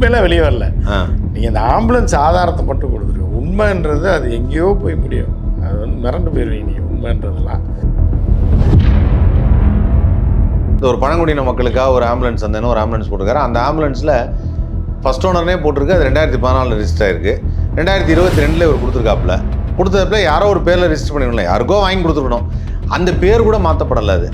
உண்மையில வெளியே வரல. நீங்கள் இந்த ஆம்புலன்ஸ் ஆதாரத்தை மட்டும் கொடுத்துருங்க. உண்மைன்றது அது எங்கேயோ போய் முடியும். அது வந்து மிரண்டு போயிடுவீங்க நீங்கள் உண்மைன்றதெல்லாம். இந்த ஒரு பழங்குடியின மக்களுக்காக ஒரு ஆம்புலன்ஸ் வந்தேன்னு ஒரு ஆம்புலன்ஸ் போட்டிருக்காரு. அந்த ஆம்புலன்ஸில் ஃபர்ஸ்ட் ஓனர்னே போட்டிருக்கு. அது ரெண்டாயிரத்தி பதினாலில் ரிஜிஸ்டர் ஆயிருக்கு. ரெண்டாயிரத்தி இருபத்தி ரெண்டில் இவர் கொடுத்துருக்காப்புல. கொடுத்ததுல யாரோ ஒரு பேரில் ரிஜிஸ்டர் பண்ணிருக்கணும். யாருக்கோ வாங்கி கொடுத்துருக்கணும். அந்த பேர் கூட மாற்றப்படலை அது.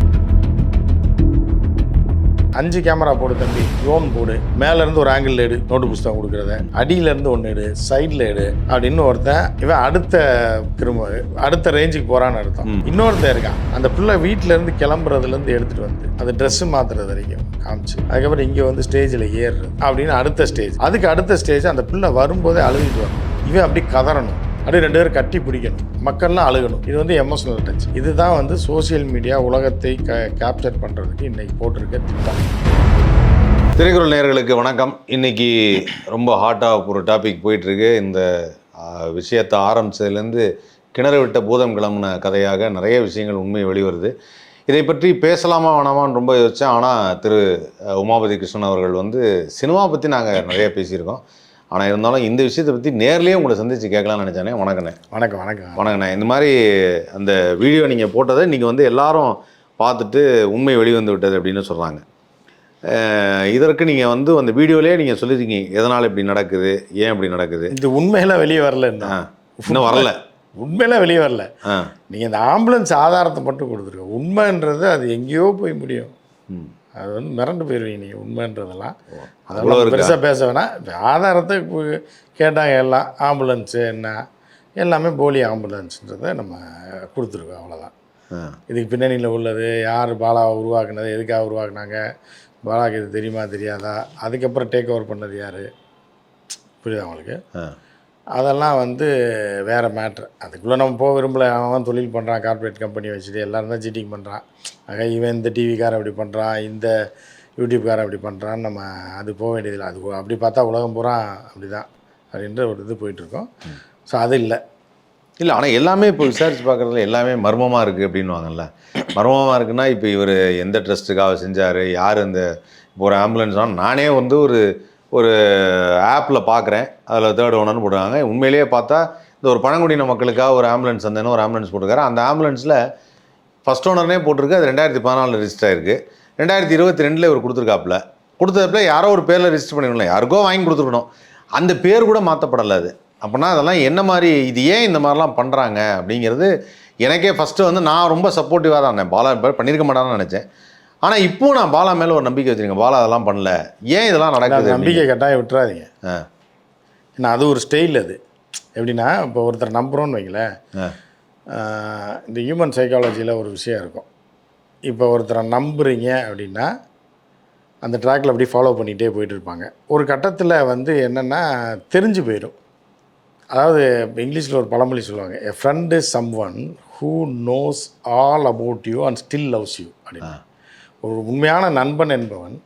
அஞ்சு கேமரா போடு தம்பி. ட்ரோன் போடு. மேல இருந்து ஒரு ஆங்கிள் எடு. நோட்டு புஸ்தகம் கொடுக்குறத. அடியில இருந்து ஒன்று எடு சைடில் எடு. அப்படின்னு ஒருத்தன் இவன் அடுத்த திரும்ப அடுத்த ரேஞ்சுக்கு போறான்னு அர்த்தம். இன்னொருத்தன் இருக்கான். அந்த பிள்ளை வீட்ல இருந்து கிளம்புறதுல இருந்து எடுத்துட்டு வந்து அந்த Dress மாத்துறது வரைக்கும் காமிச்சு அதுக்கப்புறம் இங்க வந்து ஸ்டேஜில் ஏறுறது அப்படின்னு அடுத்த ஸ்டேஜ் அதுக்கு அடுத்த ஸ்டேஜ் அந்த பிள்ளை வரும்போதே அழுகிட்டு வரும். இவன் அப்படி கதறணும். அப்படியே ரெண்டு பேரும் கட்டி பிடிக்கணும். மக்கள்லாம் அழுகணும். இது வந்து எமோஷனல் டச் இதுதான் வந்து சோஷியல் மீடியா உலகத்தை க கேப்சர் பண்ணுறதுக்கு இன்னைக்கு போட்டிருக்க திட்டம். திரைக்குறள் நேர்களுக்கு வணக்கம். இன்னைக்கு ரொம்ப ஹாட்டாக ஒரு டாபிக் போயிட்டுருக்கு. இந்த விஷயத்தை ஆரம்பிச்சதுலேருந்து கிணறு விட்ட பூதம் கிளம்புன கதையாக நிறைய விஷயங்கள் உண்மை வெளிவருது. இதை பற்றி பேசலாமா வேணாமான்னு ரொம்ப யோசித்தேன் ஆனால் திரு உமாபதி கிருஷ்ணன் அவர்கள் வந்து சினிமா பற்றி நாங்கள் நிறைய பேசியிருக்கோம். ஆனால் இருந்தாலும் இந்த விஷயத்தை பற்றி நேர்லேயே உங்களை சந்தித்து கேட்கலாம்னு நினச்சானே. வணக்கண்ணே. வணக்கம் வணக்கம். வணக்கண்ணே. இந்த மாதிரி அந்த வீடியோ நீங்கள் போட்டதை நீங்கள் வந்து எல்லாரும் பார்த்துட்டு உண்மை வெளிவந்து விட்டது அப்படின்னு சொல்கிறாங்க இதற்கு நீங்கள் வந்து அந்த வீடியோலேயே நீங்கள் சொல்லியிருக்கீங்க எதனால் இப்படி நடக்குது? ஏன் இப்படி நடக்குது? இது உண்மையில வெளியே வரல இன்னும் வரல. உண்மையில வெளியே வரல. ஆ. நீங்கள் இந்த ஆம்புலன்ஸ் ஆதாரத்தை மட்டும் கொடுத்துருங்க. உண்மைன்றது அது எங்கேயோ போய் முடியும். ம். அது வந்து மிரண்டு போயிடுவீங்க நீங்கள் உண்மைன்றதெல்லாம். அதெல்லாம்? பெருசாக பேச வேணாம். ஆதாரத்தை கேட்டாங்க எல்லாம். ஆம்புலன்ஸு என்ன? எல்லாமே போலி ஆம்புலன்ஸ்ன்றதை நம்ம கொடுத்துருக்கோம் அவ்வளோதான் இதுக்கு பின்னணியில் உள்ளது யார் பாலாவை உருவாக்குனது எதுக்காக உருவாக்குனாங்க? பாலாக்கு இது தெரியுமா தெரியாதா? அதுக்கப்புறம் டேக் ஓவர் பண்ணது யார்? புரியுதா உங்களுக்கு? ஆ. அதெல்லாம் வந்து வேறு மேட்ரு அதுக்குள்ளே நம்ம போக விரும்பல. அவன் தொழில் பண்ணுறான் கார்ப்பரேட் கம்பெனி வச்சுட்டு எல்லோரும் தான் சீட்டிங் பண்ணுறான் ஆக இவன் இந்த டிவிக்காரன் அப்படி பண்ணுறான் இந்த யூடியூப்காரன் அப்படி பண்ணுறான் நம்ம அது போக வேண்டியதில்லை. அது அப்படி பார்த்தா உலகம் பூரா அப்படி தான் அப்படின்ற ஒரு இது போயிட்டுருக்கோம். ஸோ அது இல்லை. இல்லை ஆனால் எல்லாமே இப்போ விசாரிச்சு பார்க்குறதுல எல்லாமே மர்மமாக இருக்குது அப்படின்வாங்கல்ல மர்மமாக இருக்குன்னா இப்போ இவர் எந்த ட்ரஸ்ட்டுக்காக செஞ்சார்? யார் இந்த இப்போ ஒரு ஆம்புலன்ஸ் நானே வந்து ஒரு ஒரு ஆப்பில் பார்க்குறேன் அதில் தேர்ட் ஓனர்னு போட்டுருக்காங்க. உண்மையிலேயே பார்த்தா இந்த ஒரு பழங்குடியின மக்களுக்காக ஒரு ஆம்புலன்ஸ் வந்தேன்னு ஒரு ஆம்புலன்ஸ் போட்டிருக்காரு. அந்த ஆம்புலன்ஸில் ஃபஸ்ட் ஓனர்னே போட்டிருக்கு. அது ரெண்டாயிரத்தி பதினாலில் ரிஜிஸ்டர் ஆயிருக்கு. ரெண்டாயிரத்தி இருபத்தி ரெண்டில் இவர் கொடுத்துருக்காப்புல. கொடுத்ததுல யாரோ ஒரு பேரில் ரிஜிஸ்டர் பண்ணிருக்கணும். யாருக்கோ வாங்கி கொடுத்துருக்கணும். அந்த பேர் கூட மாற்றப்படலை அது. அப்படின்னா அதெல்லாம் என்ன மாதிரி இது ஏன் இந்த மாதிரிலாம் பண்ணுறாங்க அப்படிங்கிறது எனக்கே ஃபஸ்ட்டு வந்து நான் ரொம்ப சப்போர்ட்டிவாக தான் இருந்தேன். பாலா பண்ணியிருக்க மாட்டான்னு நினச்சேன். ஆனால் இப்போ நான் பாலா மேலே ஒரு நம்பிக்கை வச்சுருக்கேன். பாலா அதெல்லாம் பண்ணல. ஏன் இதெல்லாம் நடக்குது நம்பிக்கை கட்டாயம் விட்டுறாதீங்க. ஏன்னா அது ஒரு ஸ்டைல் அது. எப்படின்னா இப்போ ஒருத்தர் நம்புகிறோன்னு வைங்களேன். இந்த ஹியூமன் சைக்காலஜியில் ஒரு விஷயம் இருக்கும். இப்போ ஒருத்தரை நம்புறீங்க அப்படின்னா அந்த ட்ராக்கில் அப்படியே ஃபாலோ பண்ணிகிட்டே போயிட்டு இருப்பாங்க. ஒரு கட்டத்தில் வந்து என்னென்னா தெரிஞ்சு போயிடும். அதாவது இங்கிலீஷில் ஒரு பழமொழி சொல்லுவாங்க a friend is someone who knows all about you and still loves you அப்படின்னு ஒரு உண்மையான நண்பன் என்பவன்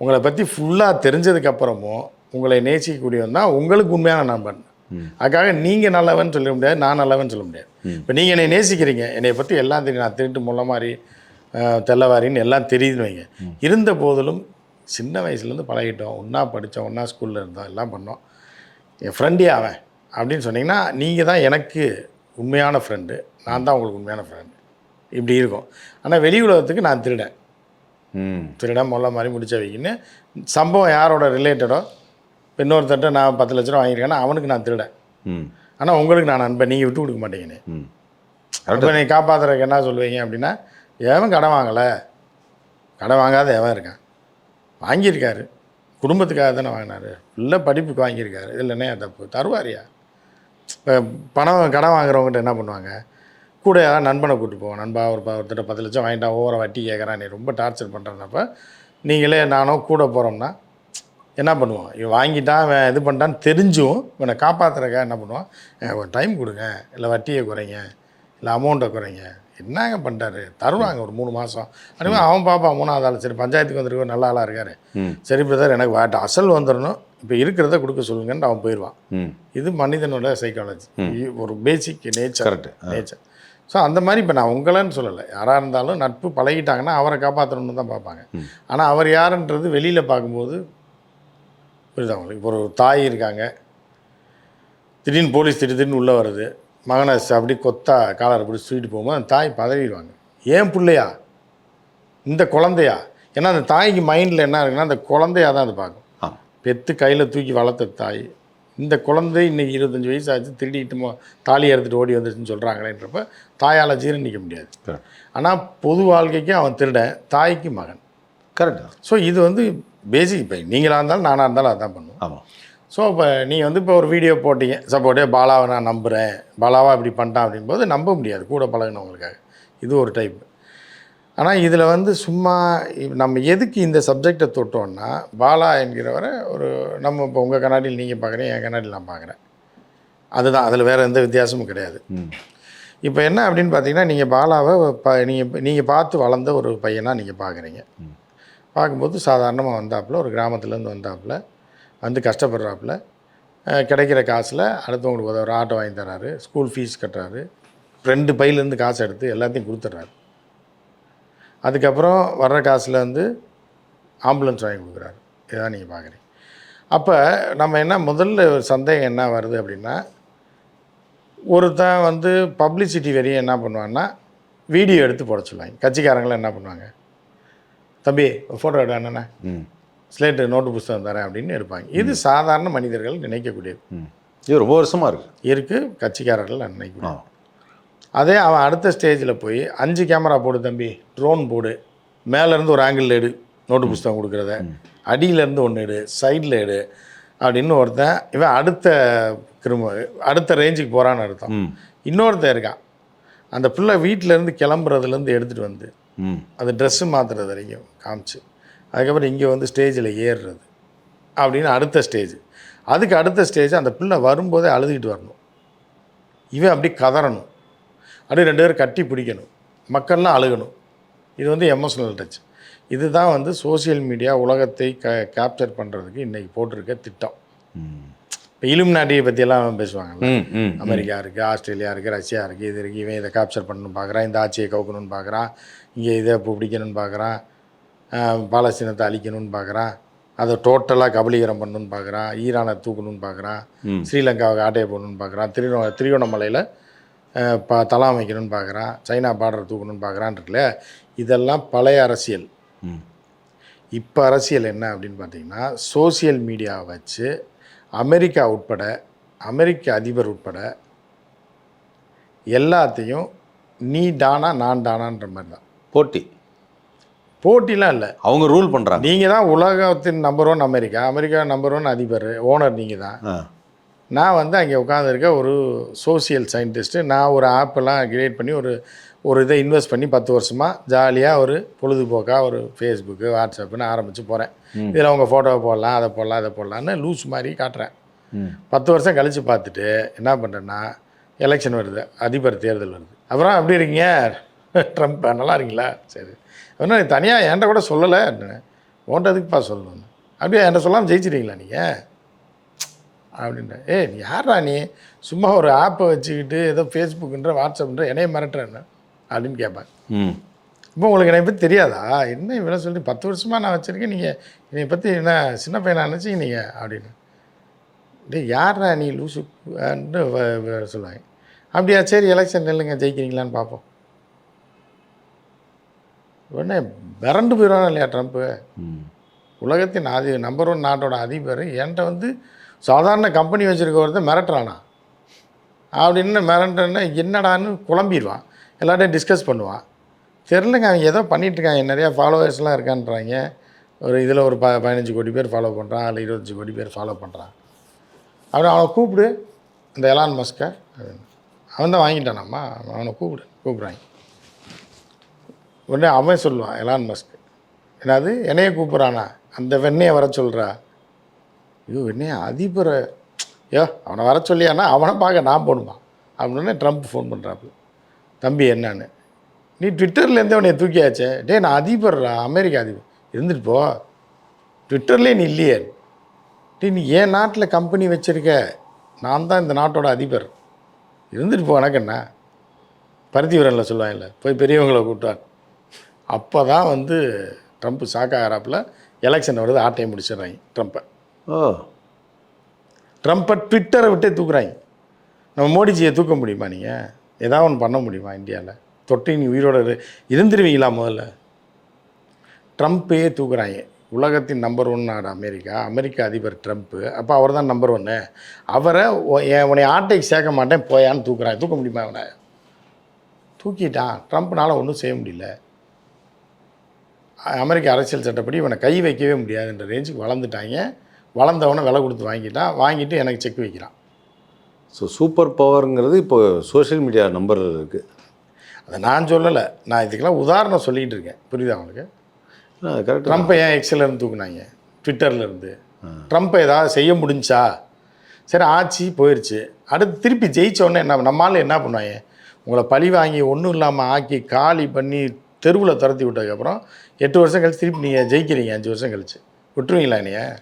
உங்களை பற்றி ஃபுல்லாக தெரிஞ்சதுக்கப்புறமும் உங்களை நேசிக்கக்கூடியவன் தான் உங்களுக்கு உண்மையான நண்பன். அதுக்காக நீங்கள் நல்லவன் சொல்ல முடியாது நான் நல்லவன் சொல்ல முடியாது. இப்போ நீங்கள் என்னை நேசிக்கிறீங்க என்னை பற்றி எல்லாம் தெரியும் நான் திருட்டு முள்ள மாதிரி தெல்லவாரின்னு எல்லாம் தெரியுதுன்னு வைங்க. இருந்த போதிலும் சின்ன வயசுலேருந்து பழகிட்டோம் ஒன்றா படித்தோம் ஒன்றா ஸ்கூலில் இருந்தோம் எல்லாம் பண்ணோம். என் ஃப்ரெண்டே அவன் அப்படின்னு சொன்னீங்கன்னா நீங்கள் தான் எனக்கு உண்மையான ஃப்ரெண்டு நான் தான் உங்களுக்கு உண்மையான ஃப்ரெண்டு இப்படி இருக்கும். ஆனால் வெளி உலகத்துக்கு நான் திருடன். ம். திருடன் முல்லை மாதிரி முடிச்ச வைக்கின்னு. சம்பவம் யாரோட ரிலேட்டடோ இன்னொருத்தட்ட நான் பத்து லட்ச ரூபா வாங்கியிருக்கேன்னா அவனுக்கு நான் திருடன். ஆனால் உங்களுக்கு நான் நண்பன் நீங்கள் விட்டு கொடுக்க மாட்டீங்கன்னு. அப்போ நீ காப்பாற்றுறதுக்கு என்ன சொல்லுவீங்க அப்படின்னா எவன் கடன் வாங்கலை. கடன் வாங்காத எவன் இருக்கான். வாங்கியிருக்காரு. குடும்பத்துக்காக தானே வாங்கினாரு. இல்லை படிப்புக்கு வாங்கியிருக்காரு. இதில் என்ன தப்பு தருவாரியா? இப்போ பணம் கடன் வாங்குறவங்ககிட்ட என்ன பண்ணுவாங்க? கூட யாராவது நண்பனை கூப்பிட்டு போவோம். நண்பா ஒரு ப- ஒருத்தர்ட்ட பத்து லட்சம் வாங்கிட்டா ஓவர வட்டி கேட்குறான் நீ ரொம்ப டார்ச்சர் பண்ணுறனப்ப நீங்களே நானோ கூட போகிறோம்னா என்ன பண்ணுவோம்? இவன் வாங்கிட்டான் இவன் இது பண்ணிட்டான்னு தெரிஞ்சும் இவனை காப்பாற்றுறக்கா என்ன பண்ணுவான்? "ஏங்க, ஒரு டைம் கொடுங்க. இல்லை வட்டியை குறைங்க. இல்லை அமௌண்ட்டை குறைங்க. என்னங்க பண்ணிட்டாரு தருவாங்க ஒரு மூணு மாதம் அதுவே அவன் பார்ப்பான் மூணாவது ஆள். சரி பஞ்சாயத்துக்கு வந்திருக்க நல்ல ஆளாக இருக்காரு. சரி பிரதர் எனக்கு வாட்ட. அசல் வந்துடணும் இப்போ இருக்கிறத கொடுக்க சொல்லுங்கன்னு அவன் போயிடுவான். இது மனிதனோட சைக்காலஜி ஒரு பேசிக் நேச்சர். நேச்சர் ஸோ அந்த மாதிரி இப்போ நான் உங்களைன்னு சொல்லலை. யாராக இருந்தாலும் நட்பு பழகிட்டாங்கன்னா அவரை காப்பாற்றணும்னு தான் பார்ப்பாங்க. ஆனால் அவர் யாருன்றது வெளியில் பார்க்கும்போது புரியுதா உங்களுக்கு? இப்போ ஒரு தாய் இருக்காங்க. திடீர்னு போலீஸ் திடீர்னு உள்ளே வருது. மகனை அப்படி கொத்தா காலரை பிடிச்சி தூக்கிட்டு போகும்போது அந்த தாய் பதறிடுவாங்க. ஏன் பிள்ளையா? இந்த குழந்தையா? ஏன்னா அந்த தாய்க்கு மைண்டில் என்ன இருக்குன்னா அந்த குழந்தையா தான் அது பார்க்கும். பெத்து கையில் தூக்கி வளர்த்த தாய் இந்த குழந்தை இன்னைக்கு இருபத்தஞ்சி வயசு ஆச்சு திருடிட்டு மோ- தாலி அறுத்துட்டு ஓடி வந்துருச்சுன்னு சொல்கிறாங்களேன்றப்ப தாயால் ஜீரணிக்க முடியாது. ஆனால் பொது வாழ்க்கைக்கு அவன் திருடன் தாய்க்கு மகன். கரெக்ட் ஸோ இது வந்து பேசிக் இப்போ நீங்களாக இருந்தாலும் நானாக இருந்தாலும் அதான் பண்ணுவோம். ஆமாம் ஸோ இப்போ நீங்கள் வந்து இப்போ ஒரு வீடியோ போட்டீங்க சப்போர்ட்டே பாலாவை நான் நம்புகிறேன் பாலாவா இப்படி பண்ணிட்டான் அப்படின்போது நம்ப முடியாது கூட பழகினவங்களுக்காக. இது ஒரு டைப் ஆனால் இதில் வந்து சும்மா நம்ம எதுக்கு இந்த சப்ஜெக்டை தொட்டோம்னா பாலா என்கிறவரை ஒரு நம்ம இப்போ உங்கள் கண்ணாடியில் நீங்கள் பார்க்குறீங்க என் கண்ணாடியில் நான் பார்க்குறேன் அதுதான் அதில் வேறு எந்த வித்தியாசமும் கிடையாது. இப்போ என்ன அப்படின்னு பார்த்தீங்கன்னா நீங்கள் பாலாவை ப நீங்கள் நீங்கள் பார்த்து வளர்ந்த ஒரு பையனாக நீங்கள் பார்க்குறீங்க பார்க்கும்போது சாதாரணமாக வந்தாப்புல ஒரு கிராமத்துலேருந்து வந்தாப்புல வந்து கஷ்டப்படுறாப்புல கிடைக்கிற காசில் அடுத்தவங்களுக்கு உதவுற ஆட்டோ வாங்கி தராரு ஸ்கூல் ஃபீஸ் கட்டுறாரு ரெண்டு பையிலேருந்து காசு எடுத்து எல்லாத்தையும் கொடுத்துட்றாரு. அதுக்கப்புறம் வர்ற காசில் வந்து ஆம்புலன்ஸ் வாங்கி கொடுக்குறாரு. இதான் நீங்கள் பார்க்குறீங்க. அப்போ நம்ம என்ன முதல்ல ஒரு சந்தேகம் என்ன வருது அப்படின்னா ஒருத்தன் வந்து பப்ளிசிட்டி வெறிய என்ன பண்ணுவான்னா வீடியோ எடுத்து போட சொல்லுவாங்க. கட்சிக்காரங்களாம் என்ன பண்ணுவாங்க? தம்பி ஃபோட்டோ எடு ம். ஸ்லேட்டு நோட்டு புஸ்தகம் தரேன் அப்படின்னு எடுப்பாங்க இது சாதாரண மனிதர்கள் நினைக்கக்கூடியது. இது ரொம்ப வருஷமாக இருக்குது இருக்குது கட்சிக்காரர்கள் ஆ. அதே அவன் அடுத்த ஸ்டேஜில் போய் அஞ்சு கேமரா போடு தம்பி ட்ரோன் போடு. மேலேருந்து ஒரு ஆங்கிள் எடு நோட்டு புஸ்தகம் கொடுக்குறத. அடியிலேருந்து ஒன்று எடு சைடில் எடு அப்படின்னு ஒருத்தன் இவன் அடுத்த கிரும அடுத்த ரேஞ்சுக்கு போகிறான்னு அர்த்தம். இன்னொருத்தன் இருக்கான். அந்த பிள்ளை வீட்டிலேருந்து கிளம்புறதுலேருந்து எடுத்துகிட்டு வந்து அது ட்ரெஸ்ஸு மாற்றுறது வரைக்கும் காமிச்சு அதுக்கப்புறம் இங்கே வந்து ஸ்டேஜில் ஏறுறது அப்படின்னு அடுத்த ஸ்டேஜ் அதுக்கு அடுத்த ஸ்டேஜ் அந்த பிள்ளை வரும்போதே அழுதுகிட்டு வரணும். இவன் அப்படி கதறணும். அப்படியே ரெண்டு பேரும் கட்டி பிடிக்கணும். மக்கள்லாம் அழுகணும். இது வந்து எமோஷனல் டச் இதுதான் வந்து சோஷியல் மீடியா உலகத்தை க கேப்சர் பண்ணுறதுக்கு இன்றைக்கி போட்டிருக்க திட்டம். இப்போ இலும் நாட்டியை பற்றியெல்லாம் ம் அமெரிக்கா இருக்குது ஆஸ்திரேலியா இருக்குது ரஷ்யா இருக்குது இது இருக்குது இவன் இதை கேப்சர் பண்ணணும்னு பார்க்குறான் இந்த ஆட்சியை கவுக்கணும்னு பார்க்குறான் இங்கே இதை பிடிக்கணும்னு பார்க்குறான் பாலஸ்தீனத்தை அழிக்கணும்னு பார்க்குறான் அதை டோட்டலாக கபலீகரம் பண்ணணும்னு பார்க்குறான் ஈரானை தூக்கணும்னு பார்க்குறான். ஸ்ரீலங்காவுக்கு ஆட்டையை போடணும்னு பார்க்குறான் திரிநோ திரிகோணமலையில் ப தலாம் வைக்கணும்னு பார்க்குறான் சைனா பார்டர் தூக்கணும்னு பார்க்குறான் இருக்குல்ல? இதெல்லாம் பழைய அரசியல். இப்போ அரசியல் என்ன அப்படின்னு பார்த்தீங்கன்னா சோஷியல் மீடியாவை வச்சு அமெரிக்கா உட்பட அமெரிக்க அதிபர் உட்பட எல்லாத்தையும் நீ டானா நான் டானான்ற மாதிரி தான் போட்டி. போட்டிலாம் இல்லை. அவங்க ரூல் பண்ணுறாங்க நீங்கள் தான் உலகத்தின் number one America America number one அதிபர் ஓனர் நீங்கள் தான் நான் வந்து அங்கே உட்காந்துருக்க ஒரு சோஷியல் சயின்டிஸ்ட்டு நான் ஒரு ஆப்பெல்லாம் கிரியேட் பண்ணி ஒரு ஒரு இதை இன்வெஸ்ட் பண்ணி பத்து வருஷமாக ஜாலியாக ஒரு பொழுதுபோக்காக ஒரு ஃபேஸ்புக்கு வாட்ஸ்அப்புன்னு ஆரம்பித்து போகிறேன் இதில் அவங்க ஃபோட்டோவை போடலாம் அதை போடலாம் அதை போடலான்னு லூஸ் மாதிரி காட்டுறேன். பத்து வருஷம் கழித்து பார்த்துட்டு என்ன பண்ணுறேன்னா எலெக்ஷன் வருது அதிபர் தேர்தல் வருது. அப்புறம் எப்படி இருக்கீங்க? ட்ரம்ப் நல்லா இருக்கீங்களா? சரி. அப்படின்னா நீ தனியாக என்கிட்ட கூட சொல்லலை. உன்ட்ட எதுக்குப்பா சொல்லணும்னு அப்படியே என்கிட்ட சொல்லாமல் ஜெயிச்சிட்டீங்களா நீங்கள் அப்படின்ற. ஏய் நீ யாரா நீ? சும்மா ஒரு ஆப்பை வச்சுக்கிட்டு ஏதோ ஃபேஸ்புக்குன்ற வாட்ஸ்அப்ன்ற என்னைய மிரட்டுறேன்னு அப்படின்னு கேட்பேன் ம். இப்போ உங்களுக்கு என்னை பற்றி தெரியாதா? என்ன இவ்வளோ சொல்லி பத்து வருஷமாக நான் வச்சுருக்கேன் நீங்கள் என்னை பற்றி என்ன சின்ன பையனா நினச்சிங்க நீங்கள் அப்படின்னு. டேய் யாரா நீ லூசு? சொல்லுவாங்க. அப்படியா சரி எலெக்ஷன் நில்லுங்க ஜெயிக்கிறீங்களான்னு பார்ப்போம். உடனே மிரண்டு போயிடுவானா இல்லையா ட்ரம்ப்பு உலகத்தின் அதி நம்பர் ஒன் நாட்டோட அதிபர் என்கிட்ட வந்து சாதாரண கம்பெனி வச்சுருக்க ஒருத்தன் மிரட்டுறானா அப்படின்னு மிரட்டுன்னா என்னடான்னு குழம்பிடுவான். எல்லார்ட்டையும் டிஸ்கஸ் பண்ணுவான். தெரிலங்க அவன் ஏதோ பண்ணிகிட்ருக்காங்க இருக்காங்க. நிறையா ஃபாலோவர்ஸ்லாம் இருக்கான்றாங்க. ஒரு இதில் ஒரு ப பதினஞ்சு கோடி பேர் ஃபாலோ பண்ணுறான் அதில் இருபத்தஞ்சி கோடி பேர் ஃபாலோ பண்ணுறான் அவனை அவனை கூப்பிடு. அந்த எலான் மஸ்கை அவன் தான் வாங்கிட்டானாம்மா. அவனை கூப்பிடு. கூப்பிட்றாங்க. உடனே அவன் சொல்லுவான் எலான் மஸ்க் என்னது? என்னைய கூப்பிட்றானா? அந்த வெண்ணையை வர சொல்கிறா ஐயோ வெண்ணைய அதிபரை ஐயோ அவனை வர சொல்லியானா அவனை பார்க்க நான் போகணுமா அப்படின்னு ட்ரம்ப் ஃபோன் பண்ணுறாப்பு தம்பி என்னன்னு. நீ ட்விட்டர்லேருந்து அவனை தூக்கியாச்சே? டேய் நான் அதிபர்ரா அமெரிக்கா அதிபர். இருந்துட்டு போ. ட்விட்டர்லேயே நீ இல்லையே. டே நீ ஏன் நாட்டில் கம்பெனி வச்சுருக்க? நான் தான் இந்த நாட்டோட அதிபர். இருந்துட்டு போ எனக்கு என்ன? பருத்தி வீரனில் சொல்லுவாங்கல்ல போய் பெரியவங்களை கூப்பிட்டான் அப்போ தான் வந்து ட்ரம்ப் ஷாக் எலெக்ஷன் வருது ஆட்டையை முடிச்சிடுறாங்க ட்ரம்ப்பை. ஓ. ட்ரம்ப்பை ட்விட்டரை விட்டே தூக்குறாங்க நம்ம மோடிஜியை தூக்க முடியுமா நீங்கள் ஏதாவது ஒன்று பண்ண முடியுமா இந்தியாவில் தொட்டி நீ உயிரோட இருந்துருவீங்களா முதல்ல? ட்ரம்ப்பையே தூக்குறாங்க உலகத்தின் நம்பர் ஒன் நாடு அமெரிக்கா. அமெரிக்க அதிபர் ட்ரம்ப்பு அப்போ அவர் தான் நம்பர் ஒன்று அவரை என் உன்னை ஆட்டைக்கு சேர்க்க மாட்டேன் போயான்னு தூக்குறான் தூக்க முடியுமா அவனை? தூக்கிட்டான். ட்ரம்ப்னால ஒன்றும் செய்ய முடியல. அமெரிக்க அரசியல் சட்டப்படி இவனை கை வைக்கவே முடியாதுன்ற ரேஞ்சுக்கு வளர்ந்துட்டாங்க. வளர்ந்தவனை விலை கொடுத்து வாங்கிட்டான் வாங்கிட்டு எனக்கு செக் வைக்கிறான். ஸோ சூப்பர் பவருங்கிறது இப்போ சோஷியல் மீடியா நம்பர் இருக்குது அதை நான் சொல்லலை. நான் இதுக்கெல்லாம் உதாரணம் சொல்லிகிட்டு இருக்கேன். புரியுதா அவனுக்கு கரெக்டாக ட்ரம்ப்பை ஏன் எக்ஸில் இருந்து தூக்குனாங்க? ட்விட்டரில் இருந்து. ட்ரம்ப்பை ஏதாவது செய்ய முடிஞ்சா? சரி ஆட்சி போயிடுச்சு அடுத்து திருப்பி ஜெயிச்ச உடனே என்ன நம்மளால என்ன பண்ணுவாங்க? உங்களை பழி வாங்கி ஒன்றும் இல்லாமல் ஆக்கி காலி பண்ணி தெருவில் துரத்தி விட்டதுக்கப்புறம் எட்டு வருஷம் கழிச்சு திருப்பி நீங்கள் ஜெயிக்கிறீங்க அஞ்சு வருஷம் கழிச்சு. விட்டுருவீங்களா நீங்கள்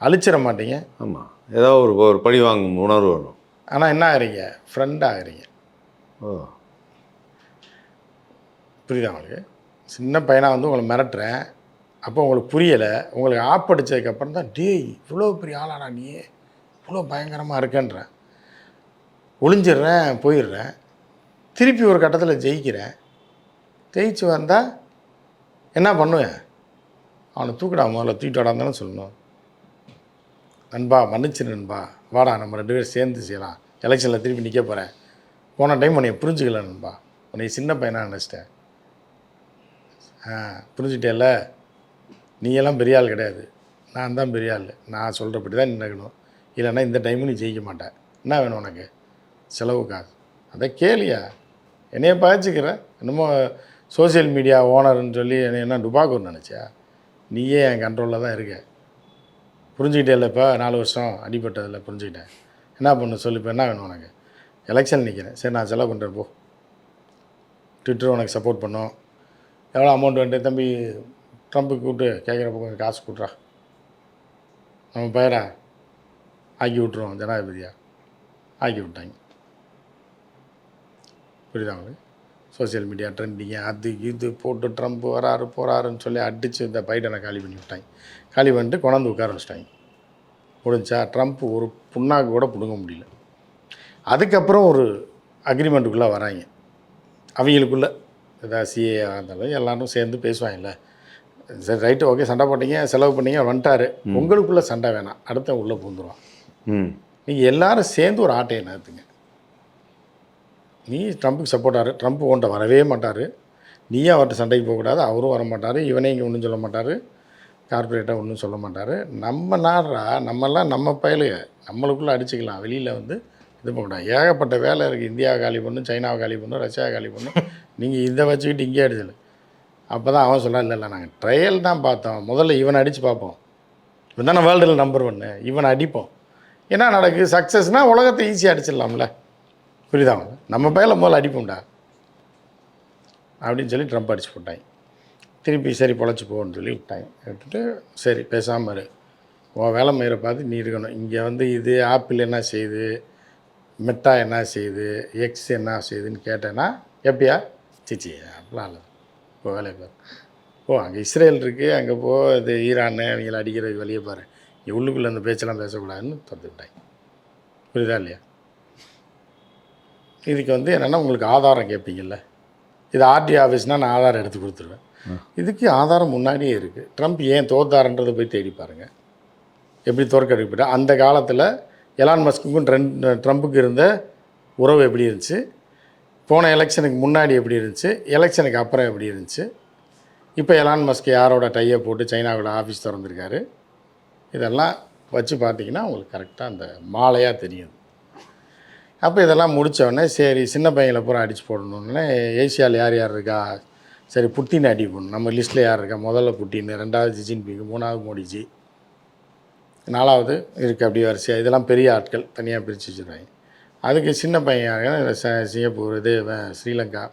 அழிச்சிட மாட்டீங்க. ஆமாம் ஏதாவது ஒரு ஒரு பழி வாங்கும் உணர்வு வரும் ஆனால் என்ன ஆகுறீங்க? ஃப்ரெண்ட் ஆகுறீங்க. ஓ. புரியுதா உங்களுக்கு? சின்ன பையனாக வந்து உங்களை மிரட்டுறேன். அப்போ உங்களுக்கு புரியலை. உங்களுக்கு ஆப்படிச்சதுக்கப்புறம் தான் டேய் இவ்வளோ பெரிய ஆளாடா நீ. இவ்வளோ பயங்கரமாக இருக்கேன்றேன் ஒளிஞ்சிடுறேன் போயிடுறேன். திருப்பி ஒரு கட்டத்தில் ஜெயிக்கிறேன். ஜெயிச்சு வந்தால் என்ன பண்ணுவேன்? அவனை தூக்கிடா முதல்ல தூக்கிட்டு வாடான்னு சொல்லணும். நண்பா மன்னிச்சு நண்பா. வாடா நம்ம ரெண்டு பேரும் சேர்ந்து செய்யலாம். எலெக்ஷனில் திருப்பி நிற்க போகிறேன் போன டைம் உன்னை புரிஞ்சுக்கல நண்பா. உன்னை சின்ன பையனாக நினச்சிட்டேன். ஆ புரிஞ்சுட்டேல்ல நீ எல்லாம் பெரிய ஆள் கிடையாது. நான் தான் பெரிய ஆள். நான் சொல்கிறபடி தான் நின்றுக்கணும் இல்லைன்னா இந்த டைமும் நீ ஜெயிக்க மாட்டேன் என்ன வேணும் உனக்கு? செலவு காசு அதை கேளியா? என்னைய பாய்ச்சிக்கிற என்னமோ சோஷியல் மீடியா ஓனர்னு சொல்லி என்னை என்ன டுபாக்கூர் நினச்சியா? நீயே என் கண்ட்ரோலில் தான் இருக்க. புரிஞ்சுக்கிட்டே இப்போ நாலு வருஷம் அடிபட்டதில் புரிஞ்சுக்கிட்டேன். என்ன பண்ணு சொல்லு இப்போ என்ன வேணும் உனக்கு? எலெக்ஷன் நிற்கிறேன் சரி நான் செலவு பண்ணுறேன் போ. ட்விட்டர் உனக்கு சப்போர்ட் பண்ணும். எவ்வளோ அமௌண்ட் வந்துட்டு தம்பி ட்ரம்ப்புக்கு கூப்பிட்டு கேட்குறப்ப கொஞ்சம் காசு கூட்டுறா நம்ம பயிரா ஆக்கி விட்ருவோம் ஜனாதிபதியா? ஆக்கி விட்டாங்க. புரியுதா உங்களுக்கு? சோஷியல் மீடியா ட்ரெண்டிங்கு அது இது போட்டு ட்ரம்ப் வராரு போகிறாருன்னு சொல்லி அடித்து இந்த பைடனை காலி பண்ணி விட்டாங்க. காலி பண்ணிட்டு கொண்டாந்து உட்கார வச்சிட்டாங்க. முடிஞ்சா ட்ரம்ப் ஒரு புண்ணாக்கு கூட பிடுங்க முடியல. அதுக்கப்புறம் ஒரு அக்ரிமெண்ட்டுக்குள்ளே வராங்க. அவங்களுக்குள்ளே ஏதாவது சிஏ இருந்தாலும் எல்லாரும் சேர்ந்து பேசுவாங்கல்ல. சரி ரைட்டு ஓகே சண்டை போட்டீங்க செலவு பண்ணீங்க வந்துட்டாரு. உங்களுக்குள்ளே சண்டை வேணாம். அடுத்த உள்ளே பூந்துருவான் ம். நீங்கள் எல்லாரும் சேர்ந்து ஒரு ஆட்டையை நகர்த்துங்க நீ ட்ரம்ப்புக்கு சப்போர்ட்டாரு ட்ரம்ப் உன்ட்ட வரவே மாட்டார். நீயும் அவர்கிட்ட சண்டைக்கு போகக்கூடாது. அவரும் வர மாட்டார் இவனே இங்கே ஒன்றும் சொல்ல மாட்டார். கார்பரேட்டாக ஒன்றும் சொல்ல மாட்டார். நம்ம நாடுறா. நம்மெல்லாம் நம்ம பயலுக. நம்மளுக்குள்ளே அடிச்சுக்கலாம். வெளியில் வந்து இது பண்ணக்கூடாது. ஏகப்பட்ட வேலை இருக்குது இந்தியாவை காலி பண்ணும் சைனாவை காலி பண்ணும் ரஷ்யாவை காலி பண்ணும் நீங்கள் இதை வச்சுக்கிட்டு இங்கே அடிச்சல அப்போ தான் அவன் சொல்ல இல்லை இல்லை நாங்கள் ட்ரையல் தான் பார்த்தோம். முதல்ல இவனை அடித்து பார்ப்போம். இவன் தானே வேர்ல்டில் நம்பர் ஒன்று இவனை அடிப்போம். என்ன நடக்குது சக்ஸஸ்னால் உலகத்தை ஈஸியாக அடிச்சிடலாம்ல. புரியுதாங்க நம்ம பையில முதல்ல அடிப்போம்டா. அப்படின்னு சொல்லி ட்ரம்ப் அடிச்சு போட்டாங்க திருப்பி சரி பொழைச்சி போன்னு சொல்லி விட்டாங்க விட்டுட்டு சரி பேசாமல் இரு. உன் வேலை மயிரை பார்த்து நீ இருக்கணும். இங்கே வந்து இது ஆப்பிள் என்ன செய்யுது? மெட்டா என்ன செய்யுது? எக்ஸ் என்ன செய்யுதுன்னு கேட்டேன்னா எப்படியா? சிச்சி அப்படிலாம் இல்லை. இப்போ வேலையை பாரு. ஓ அங்கே இஸ்ரேல் இருக்குது அங்கே போ இது ஈரான் அவங்கள அடிக்கிற வழியை பாரு. இங்கே உள்ளுக்குள்ளே அந்த பேச்செல்லாம் பேசக்கூடாதுன்னு திறந்து விட்டாங்க புரியுதா இல்லையா? இதுக்கு வந்து என்னென்னா உங்களுக்கு ஆதாரம் கேட்பீங்கல்ல இது ஆர்டி ஆஃபீஸ்னால் நான் ஆதாரம் எடுத்து கொடுத்துருவேன். இதுக்கு ஆதாரம் முன்னாடியே இருக்குது ட்ரம்ப் ஏன் தோத்தாருன்றதை போய் தேடி பாருங்கள் எப்படி தோற்கடிக்கப்பட்ட அந்த காலத்தில் எலான் மஸ்க்குக்கும் ட்ரெண்ட் ட்ரம்ப்புக்கு இருந்த உறவு எப்படி இருந்துச்சு? போன எலெக்ஷனுக்கு முன்னாடி எப்படி இருந்துச்சு? எலெக்ஷனுக்கு அப்புறம் எப்படி இருந்துச்சு? இப்போ எலான் மஸ்க் யாரோட டையை போட்டு சைனாவோட ஆஃபீஸ் திறந்துருக்காரு? இதெல்லாம் வச்சு பார்த்தீங்கன்னா உங்களுக்கு கரெக்டாக அந்த மாலையாக தெரியும். அப்போ இதெல்லாம் முடிச்ச சரி சின்ன பையங்களை பூரா அடித்து போடணுன்னே ஏசியாவில் யார் யார் இருக்கா? சரி புட்டின் அடி போடணும். நம்ம லிஸ்ட்டில் யார் இருக்கா? முதல்ல புட்டின் ரெண்டாவது ஜி மூணாவது மோடிஜி. நாலாவது இருக்குது அப்படி வரிசையாக இதெல்லாம் பெரிய ஆட்கள் தனியாக பிரித்து வச்சுருவாங்க. அதுக்கு சின்ன பையன் ச- சிங்கப்பூர் இது ஸ்ரீலங்கா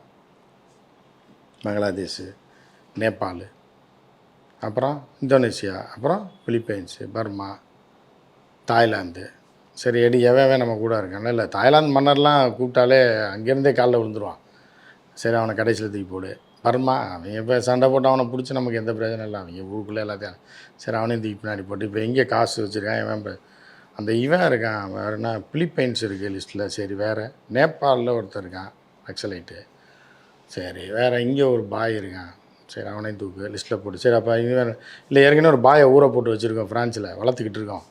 பங்களாதேஷ் நேபாள் அப்புறம் இந்தோனேஷியா அப்புறம் பிலிப்பைன்ஸு பர்மா தாய்லாந்து சரி எடி எவன் நம்ம கூட இருக்கான்? இல்லை தாய்லாந்து மன்னர்லாம் கூப்பிட்டாலே அங்கேருந்தே காலில் விழுந்துருவான். சரி அவனை கடைசியில் தூக்கி போடு. பர்மா அவன் இப்போ சண்டை போட்டு அவனை பிடிச்சி நமக்கு எந்த பிரச்சனை இல்லை. அவங்க ஊருக்குள்ளே எல்லாத்தையும் சரி அவனையும் தூக்கி பின்னாடி போட்டு இப்போ எங்கே காசு வச்சுருக்கான்? இவன் இப்போ அந்த இவன் இருக்கான். வேறு என்ன பிலிப்பைன்ஸ் இருக்குது லிஸ்ட்டில் சரி வேறு நேபாளில் ஒருத்தர் இருக்கான் நக்சலைட்டு. சரி வேறு இங்கே ஒரு பாய் இருக்கான். சரி அவனையும் தூக்கு லிஸ்ட்டில் போட்டு. சரி அப்போ இவன் இல்லை ஏற்கனவே ஒரு பாயை ஊற போட்டு வச்சுருக்கோம் ஃப்ரான்ஸில் வளர்த்துக்கிட்டு இருக்கோம்.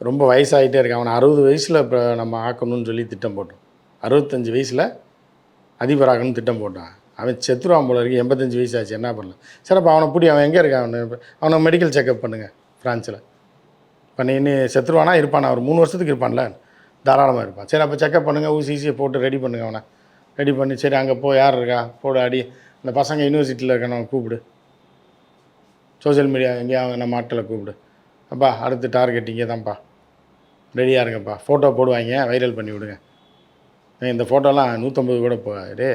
ரொம்ப வயசாகிட்டே இருக்கான். அவனை அறுபது வயசில் இப்போ நம்ம ஆக்கணும்னு சொல்லி திட்டம் போட்டோம் அறுபத்தஞ்சு வயசில் அதிபராகணும்னு திட்டம் போட்டான். அவன் செத்துருவான் போல இருக்கு. எண்பத்தஞ்சு வயசு ஆச்சு. என்ன பண்ணலாம்? சரி அப்போ அவனை பிடி. அவன் எங்கே இருக்கான்? அவனை அவனை மெடிக்கல் செக்கப் பண்ணுங்கள் ஃப்ரான்ஸில் இப்போ நீ இன்னும் செத்துருவானா? இருப்பான்? அவர் மூணு வருஷத்துக்கு இருப்பான்ல. தாராளமாக இருப்பான். சரி அப்போ செக்கப் பண்ணுங்கள் ஊசி ஈஸியை போட்டு ரெடி பண்ணுங்க அவனை. ரெடி பண்ணி சரி அங்கே போ. யார் இருக்கா? போடு அடி. அந்த பசங்க யூனிவர்சிட்டியில் இருக்கணும். கூப்பிடு. சோஷியல் மீடியா எங்கேயாவது அவங்க நம்ம ஆட்டில் கூப்பிடு. அப்பா அடுத்து டார்கெட் இங்கே தான்ப்பா ரெடியாக இருங்கப்பா. ஃபோட்டோ போடுவாங்க. வைரல் பண்ணி விடுங்க. இந்த ஃபோட்டோலாம் நூற்றம்பது கூட போகாது.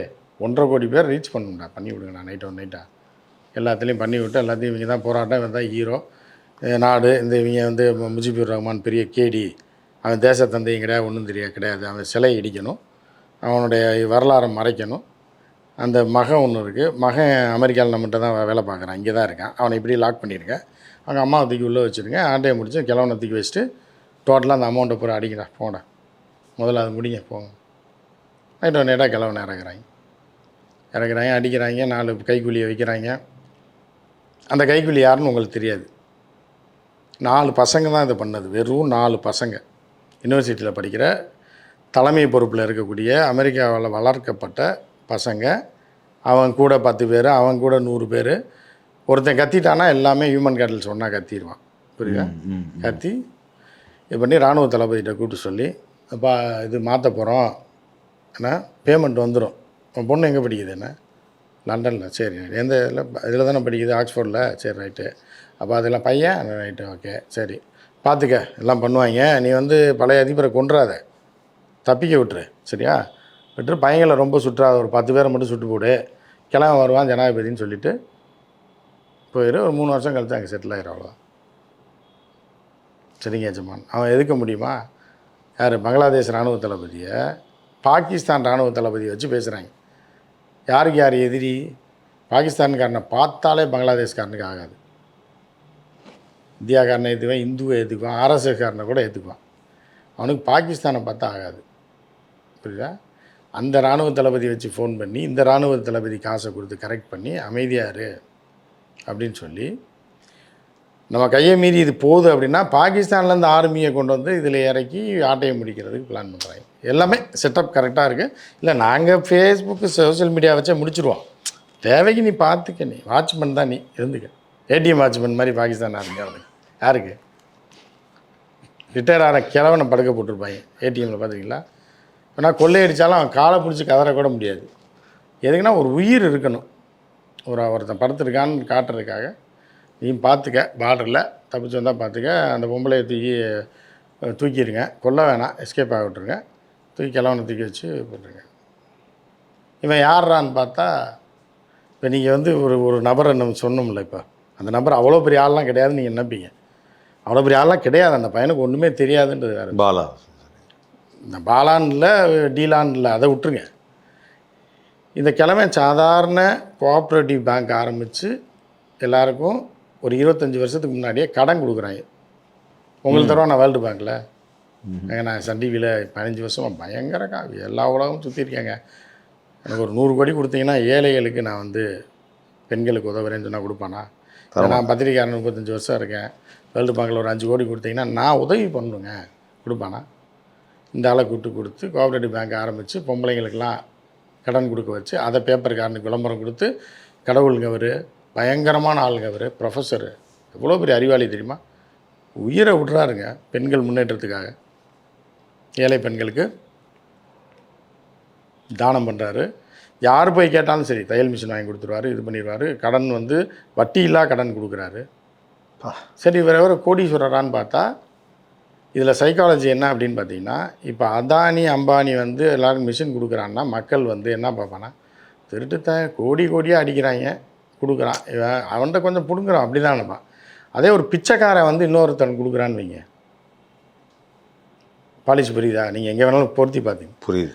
ஒன்றரை கோடி பேர் ரீச் பண்ணுங்கடா பண்ணி விடுங்க நான் நைட் ஒன் நைட்டாக எல்லாத்துலேயும் பண்ணி விட்டு எல்லாத்தையும் இவங்க தான் போராட்டம். இவன் தான் ஹீரோ நாடு இந்த இவங்க வந்து முஜிபுர் ரஹ்மான் பெரிய கேடி. அவன் தேசத்தந்தையும் கிடையாது ஒன்றும் தெரியாது கிடையாது. அவன் சிலை இடிக்கணும். அவனுடைய வரலாறை மறைக்கணும். அந்த மகன் ஒன்று இருக்குது மகன் அமெரிக்காவில் நம்மகிட்ட தான் வேலை பார்க்குறான். இங்கே தான் இருக்கான். அவனை இப்படி லாக் பண்ணியிருக்கேன். அவங்க அம்மாவை தூக்கி உள்ளே வச்சுருங்க. ஆண்டையை முடிச்சு கிழவனை தூக்கி வச்சுட்டு டோட்டலாக அந்த அமௌண்ட்டை பூரா அடிக்கடா போடா. முதல்ல அது முடிங்க போங்க. நைட்டு நேராக கிழவனை இறக்குறாங்க. இறக்குறாங்க அடிக்கிறாங்க நாலு கைக்கூலியை வைக்கிறாங்க. அந்த கைக்கூலி யாருன்னு உங்களுக்கு தெரியாது. நாலு பசங்க தான் இதை பண்ணது. வெறும் நாலு பசங்க. யூனிவர்சிட்டியில் படிக்கிற தலைமை பொறுப்பில் இருக்கக்கூடிய அமெரிக்காவில் வளர்க்கப்பட்ட பசங்க. அவன் கூட பத்து பேர் அவன் கூட நூறு பேர். ஒருத்தன் கத்திட்டானா எல்லாமே ஹியூமன் கேட்டல்ஸ் ஒன்றா கத்திடுவான். புரியுதா? கத்தி இது பண்ணி இராணுவ தளபதிகிட்ட கூப்பிட்டு சொல்லி அப்பா இது மாற்ற போகிறோம் ஏன்னா பேமெண்ட் வந்துடும் உன் பொண்ணு எங்கே படிக்குது என்ன? லண்டனில். சரி எந்த இதில்? இதில் தானே படிக்குது ஆக்ஸ்ஃபோர்டில் சரி ரைட்டு. அப்போ அதெல்லாம் பையன்? Right okay. சரி. பார்த்துக்க எல்லாம் பண்ணுவாங்க. நீ வந்து பழைய அதிபரை கொன்றாத. தப்பிக்க விட்டுரு. சரியா? விட்டுரு. பையங்களை ரொம்ப சுற்றாத. ஒரு பத்து பேரை மட்டும் சுட்டு போடு. கிளம்ப வருவான் ஜனாதிபதின்னு சொல்லிட்டு போயிடு ஒரு மூணு வருஷம் கழித்து அங்கே செட்டில் ஆகிடும் அவ்வளோ சரிங்க எஜமான். அவன் எதுக்க முடியுமா? யார்? பங்களாதேஷ் இராணுவ தளபதியை பாகிஸ்தான் இராணுவ தளபதியை வச்சு பேசுகிறாங்க யாருக்கு யார் எதிரி? பாகிஸ்தான்காரனை பார்த்தாலே பங்களாதேஷ்காரனுக்கு ஆகாது. இந்தியாக்காரனை ஏற்றுக்குவான் இந்துவை ஏற்றுக்குவான் ஆர்எஸ்எஸ்காரனை கூட ஏற்றுக்குவான் அவனுக்கு பாகிஸ்தானை பார்த்தா ஆகாது. புரியுதா? அந்த இராணுவ தளபதி வச்சு ஃபோன் பண்ணி இந்த இராணுவ தளபதி காசை கொடுத்து கரெக்ட் பண்ணி அமைதியார் அப்படின்னு சொல்லி நம்ம கையை மீறி இது போகுது அப்படின்னா பாகிஸ்தான்லேருந்து ஆர்மியை கொண்டு வந்து இதில் இறக்கி ஆட்டையை முடிக்கிறதுக்கு பிளான் பண்ணுறாங்க எல்லாமே செட்டப் கரெக்டாக இருக்குது இல்லை நாங்கள் ஃபேஸ்புக்கு சோஷியல் மீடியா வச்சே முடிச்சிருவோம். தேவைக்கு நீ பார்த்துக்க நீ வாட்ச்மேன் தான் நீ இருந்துக்க. ஏடிஎம் வாட்ச்மேன் மாதிரி பாகிஸ்தான் ஆர்மி அவனுக்கு யாருக்கு? ரிட்டையர் ஆன கிழவனை படுக்க போட்டிருப்பாங்க. ஏடிஎம்மில் பார்த்துருக்கீங்களா ஆனால் கொள்ளையடித்தாலும் அவன் காலை பிடிச்சி கதற கூட முடியாது. எதுக்குன்னா ஒரு உயிர் இருக்கணும். ஒரு ஒருத்தன் படுத்துருக்கான்னு காட்டுறதுக்காக நீ பார்த்துக்க பார்டரில் தப்பிச்சு வந்தால் பார்த்துக்க அந்த பொம்பளையை தூக்கி தூக்கிடுங்க கொல்ல வேணாம். எஸ்கேப் ஆக விட்ருங்க தூக்கி கிழவனை தூக்கி வச்சு போட்டுருங்க. இவன் யார்றான்னு பார்த்தா இப்போ நீங்கள் வந்து ஒரு ஒரு நபரை நம்ம சொன்னோம்ல இப்போ. அந்த நபர் அவ்வளோ பெரிய ஆள்லாம் கிடையாதுன்னு நீங்கள் நினைப்பீங்க அவ்வளோ பெரிய ஆள்லாம் கிடையாது. அந்த பையனுக்கு ஒன்றுமே தெரியாதுன்றது வேறு. பாலா. இந்த பாலான் இல்லை டீலான் இல்லை அதை விட்டுருங்க. இந்த கிழமை சாதாரண கோஆப்ரேட்டிவ் பேங்க் ஆரம்பித்து எல்லாருக்கும் ஒரு இருபத்தஞ்சி வருஷத்துக்கு முன்னாடியே கடன் கொடுக்குறாங்க. உங்களுக்கு தருவான் நான் வேர்ல்டு பேங்க்கில் ஏங்க நான் சன் டிவியில் பதினஞ்சு வருஷமாக பயங்கர காவி எல்லா உலகமும் சுற்றிருக்கேங்க எனக்கு ஒரு நூறு கோடி கொடுத்தீங்கன்னா ஏழைகளுக்கு நான் வந்து பெண்களுக்கு உதவுறேன்னு சொன்னால் கொடுப்பானா? நான் பத்திரிக்கையாளர் முப்பத்தஞ்சு வருஷம் இருக்கேன். வேர்ல்டு பேங்க்கில் ஒரு அஞ்சு கோடி கொடுத்தீங்கன்னா நான் உதவி பண்ணுங்க கொடுப்பானா? இந்த ஆளை கூட்டு கொடுத்து கோஆப்ரேட்டிவ் பேங்க் ஆரம்பித்து பொம்பளைங்களுக்கெல்லாம் கடன் கொடுக்க வச்சு அதை பேப்பர்காரனுக்கு விளம்பரம் கொடுத்து கடவுளுங்க அவர். பயங்கரமான ஆளுங்க அவர் ப்ரொஃபஸரு எவ்வளோ பெரிய அறிவாளி தெரியுமா? உயிரை விட்றாருங்க பெண்கள் முன்னேற்றத்துக்காக. ஏழை பெண்களுக்கு தானம் பண்ணுறாரு யார் போய் கேட்டாலும் சரி தையல் மிஷின் வாங்கி கொடுத்துருவாரு இது பண்ணிடுவாரு. கடன் வந்து வட்டி இல்லா கடன் கொடுக்குறாரு. சரி இவர் எவரோ கோடீஸ்வரரான்னு பார்த்தா இதில் சைக்காலஜி என்ன அப்படின்னு பார்த்தீங்கன்னா இப்போ அதானி அம்பானி வந்து எல்லாருக்கும் மிஷின் கொடுக்குறான்னா மக்கள் வந்து என்ன பார்ப்பானா திருட்டுத்த கோடி கோடியாக அடிக்கிறாங்க. கொடுக்குறான் இவன் அவன்கிட்ட கொஞ்சம் பிடுங்குறான். அப்படி தான் நினைப்பான் அதே ஒரு பிச்சைக்காரன் வந்து இன்னொருத்தன் கொடுக்குறான்னு வைங்க. பாலிசி புரியுதா? நீங்கள் எங்கே வேணாலும் பொருத்தி பார்த்தீங்க புரியுது.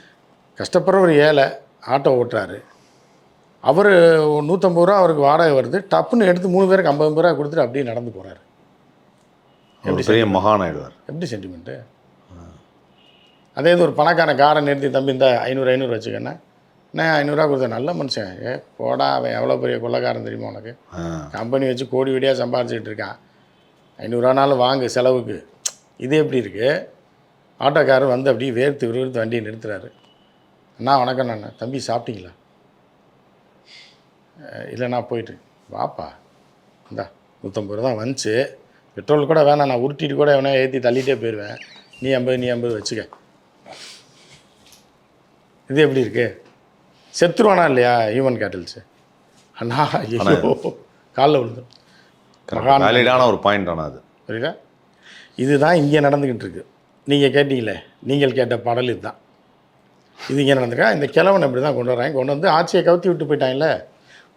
கஷ்டப்படுற ஒரு ஏழை ஆட்டோ ஓட்டுறாரு. அவர் நூற்றம்பது ரூபா அவருக்கு வாடகை வருது. டப்புன்னு எடுத்து மூணு பேருக்கு ஐம்பது ரூபா கொடுத்துட்டு அப்படியே நடந்து போகிறாரு ஒரு பெரிய மகான் ஆயிடுவார் எப்படி சென்டிமெண்ட்டு அதே இது ஒரு பணக்காரன் காரை நிறுத்தி தம்பி இந்த ஐநூறு ஐநூறு வச்சுக்கண்ணே. என்ன ஐநூறுரூவா கொடுத்த நல்ல மனுஷன். ஏ போடா அவன் எவ்வளோ பெரிய கொள்ளக்காரன் தெரியுமா உனக்கு. கம்பெனி வச்சு கோடி கோடியாக சம்பாதிச்சுட்டு இருக்கான். ஐநூறுரூவானாலும் வாங்கு செலவுக்கு. இது எப்படி இருக்குது ஆட்டோக்காரர் வந்து அப்படியே வேர்த்து விறுவிறுத்து வண்டியை நிறுத்துறாரு. அண்ணா வணக்கம் அண்ணா. தம்பி சாப்பிட்டீங்களா? "அஹ், இல்லைண்ணா போயிட்டு வாப்பா. இந்தா நூற்றம்பது ரூபா தான் வந்துச்சு. பெட்ரோல் கூட வேணாம். நான் உருட்டிட்டு கூட எவனா ஏற்றி தள்ளிட்டே போயிடுவேன் நீ ஐம்பது நீ ஐம்பது வச்சுக்க. இது எப்படி இருக்கு? செத்துருவானா இல்லையா? ஹியூமன் கேட்டல்ஸு அண்ணா ஐயோ. காலில் விழுந்து. வேலிடான ஒரு பாயிண்ட் ஆனால் அது. புரியுதா? இதுதான் இங்கே நடந்துக்கிட்டு இருக்கு நீங்கள் கேட்டீங்களே? நீங்கள் கேட்ட பாடல் இதுதான். இது இங்கே நடந்துக்கா இந்த கிழவனை இப்படி தான் கொண்டு வராங்க. கொண்டு வந்து ஆட்சியை கவுத்தி விட்டு போயிட்டாங்கல்ல?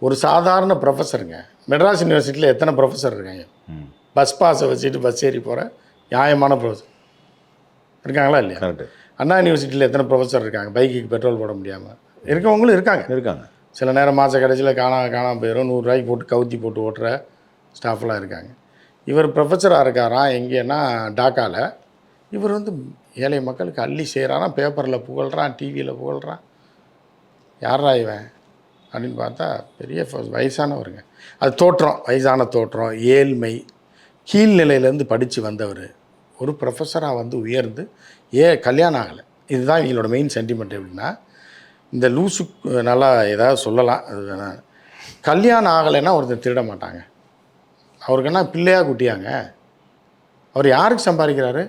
ஒரு சாதாரண ப்ரொஃபஸருங்க மெட்ராஸ் யூனிவர்சிட்டியில் எத்தனை ப்ரொஃபஸர் இருக்காங்க? பஸ் பாஸை வச்சுட்டு பஸ் ஏறி போகிற நியாயமான ப்ரொஃபஸர் இருக்காங்களா இல்லையா? அண்ணா யூனிவர்சிட்டியில் எத்தனை ப்ரொஃபஸர் இருக்காங்க? பைக்குக்கு பெட்ரோல் போட முடியாமல் இருக்கவங்களும் இருக்காங்க. இருக்காங்க. சில நேரம் மாத கடைசியில் காணாம காணாமல் போயிடும் நூறுரூவாய்க்கு போட்டு கவுத்தி போட்டு ஓட்டுற ஸ்டாஃப்லாம் இருக்காங்க. இவர் ப்ரொஃபஸராக இருக்காராம் எங்கேன்னா டாக்காவில் இவர் வந்து ஏழை மக்களுக்கு அள்ளி செய்கிறாராம் பேப்பரில் புகழ்றான் டிவியில் புகழ்றான். யாரா இவன்? அப்படின்னு பார்த்தா பெரிய வயசானவருங்க. அது தோற்றம் வயசான தோற்றம் ஏழ்மை. கீழ்நிலையிலேருந்து படித்து வந்தவர். ஒரு ப்ரொஃபஸராக வந்து உயர்ந்து ஏ கல்யாணம் ஆகலை. இதுதான் இவங்களோட மெயின் சென்டிமெண்ட் எப்படின்னா இந்த லூசு நல்லா ஏதாவது சொல்லலாம் அது வேணா. கல்யாணம் ஆகலைன்னா ஒருத்தர் திருட மாட்டாங்க. அவருக்கு என்ன பிள்ளையா குட்டியாங்க? அவர் யாருக்கு சம்பாதிக்கிறாரு?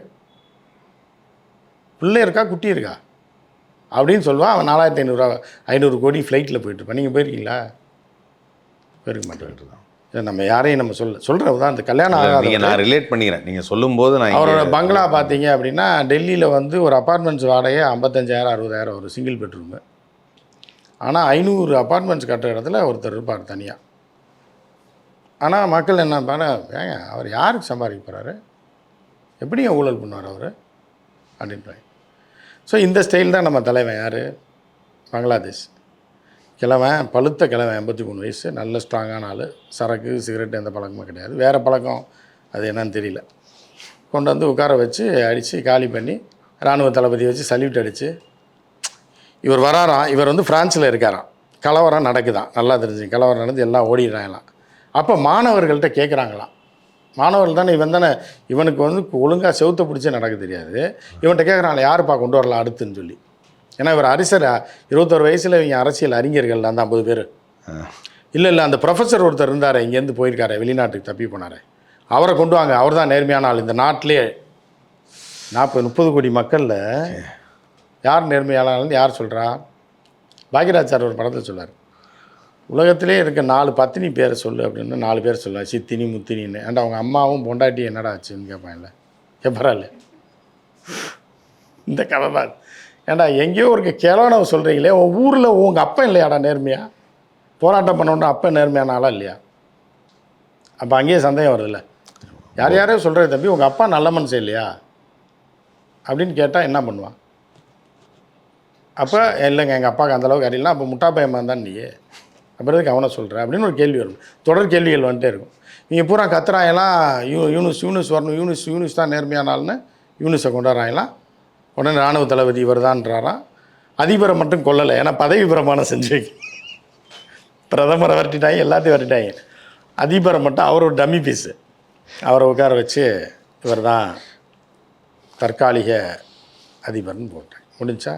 பிள்ளை இருக்கா குட்டி இருக்கா? அப்படின்னு சொல்லுவான் அவன் நாலாயிரத்தி ஐநூறுரூவா ஐநூறு கோடி ஃப்ளைட்டில் போயிட்டுருப்பான் நீங்கள் போயிருக்கீங்களா? போயிருக்க மாட்டேன் இதை நம்ம யாரையும் நம்ம சொல்ல சொல்கிற தான் இந்த கல்யாணம் ஆகாத நான் ரிலேட் பண்ணிக்கிறேன். நீங்க சொல்லும்போது நான் அவரோட பங்களா பார்த்தீங்க அப்படின்னா டெல்லியில் வந்து ஒரு அப்பார்ட்மெண்ட்ஸ் வாடகை ஐம்பத்தஞ்சாயிரம் அறுபதாயிரம் ஒரு சிங்கிள் பெட்ரூமு ஆனால் ஐநூறு அப்பார்ட்மெண்ட்ஸ் கட்டுற இடத்துல ஒருத்தர் இருப்பார் தனியாக ஆனால் மக்கள் என்ன பண்ண ஏங்க அவர் யாருக்கு சம்பாதிக்க போகிறாரு எப்படிங்க ஊழல் பண்ணுவார் அவர்? அப்படின்றாங்க ஸோ இந்த ஸ்டைல் தான் நம்ம தலைவன் யார்? பங்களாதேஷ். கிழவன் பழுத்த கிழவன் எண்பத்தி மூணு வயசு நல்ல ஸ்ட்ராங்கான ஆள். சரக்கு சிகரெட் எந்த பழக்கமும் கிடையாது. வேறு பழக்கம் அது என்னன்னு தெரியல. கொண்டு வந்து உட்கார வச்சு அடித்து காலி பண்ணி இராணுவ தளபதி வச்சு சல்யூட் அடித்து இவர் வராராம் இவர் வந்து ஃப்ரான்ஸில் இருக்காராம். கலவரம் நடக்குதாம் நல்லா தெரிஞ்சு கலவரம் நடந்து எல்லாம் ஓடிடுறாங்களாம் அப்போ மாணவர்கள்ட்ட கேட்குறாங்களாம் மாணவர்கள் தானே இவன் தானே இவனுக்கு வந்து ஒழுங்காக செவுத்த பிடிச்சே நடக்க தெரியாது. இவன்கிட்ட கேட்குறாங்களே யாருப்பா கொண்டு வரலாம் அடுத்துன்னு சொல்லி. ஏன்னா இவர் அரசர் இருபத்தொரு வயசில் இவங்க அரசியல் அறிஞர்கள் அந்த ஐம்பது பேர். இல்லை இல்லை அந்த ப்ரொஃபஸர் ஒருத்தர் இருந்தார் இங்கேருந்து போயிருக்காரு வெளிநாட்டுக்கு தப்பி போனார். அவரை கொண்டு வாங்க அவர் தான் நேர்மையான ஆள். இந்த நாட்டிலே நாற்பது முப்பது கோடி மக்களில் யார் நேர்மையான யார் சொல்கிறா பாக்யராஜார் ஒரு படத்தில் சொல்லார் உலகத்திலே இருக்க நாலு பத்தினி பேரை சொல்லு அப்படின்னு நாலு பேர் சொல்லுவார் சித்தினி முத்தினின்னு. அண்ட் அவங்க அம்மாவும் பொண்டாட்டி என்னடா ஆச்சுன்னு கேட்பான்ல எப்பறாள் இந்த கதை தான் ஏண்டா எங்கேயோ ஒரு கிழவனவை சொல்கிறீங்களே உன் ஊரில் உங்கள் அப்பா இல்லையாடா நேர்மையா? போராட்டம் பண்ணோன்னா அப்பா நேர்மையான ஆளா இல்லையா? அப்போ அங்கேயே சந்தேகம் வருதுல்ல. யார் யாரையோ சொல்கிறது தம்பி உங்கள் அப்பா நல்ல மனுஷன் இல்லையா? அப்படின்னு கேட்டால் என்ன பண்ணுவான்? அப்போ இல்லைங்க எங்கள் அப்பாவுக்கு அந்தளவுக்கு அறியலாம் அப்போ முட்டா பையமாக தான் நீ அப்புறம் எதுக்கு அவனை சொல்கிற அப்படின்னு ஒரு கேள்வி வரும். தொடர் கேள்விகள் வந்துட்டே இருக்கும். நீங்கள் பூரா கத்துறாங்கலாம் யூ யூனிஸ் யூனிஸ் வரணும். யூனிஸ் யூனிஸ் தான் நேர்மையான ஆள்னு யூனிஸை கொண்டாடுறாங்களாம் உடனே ராணுவ தளபதி இவர் தான்றாராம் அதிபரை மட்டும் கொல்லலை. ஏன்னா பதவி பிரமாணம் செஞ்சு பிரதமரை வரட்டிட்டாங்க எல்லாத்தையும் வரட்டிட்டாங்க. அதிபரை மட்டும் அவர் ஒரு டம்மி பீஸு அவரை உட்கார வச்சு இவர் தான் தற்காலிக அதிபர்னு போட்டேன் முடிஞ்சா?